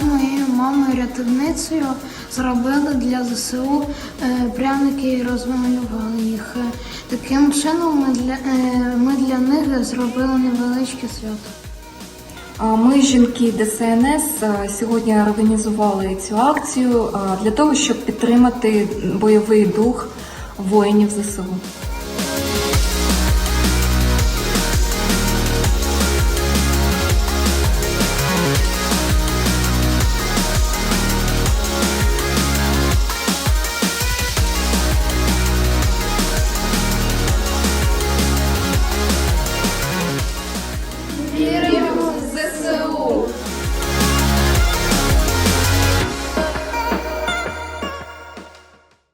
З моєю мамою рятівницею зробили для ЗСУ е, пряники і розмалювали їх. Е, таким чином ми для, е, ми для них зробили невеличке свято. Ми, жінки ДСНС, е, сьогодні організували цю акцію е, для того, щоб підтримати бойовий дух воїнів ЗСУ.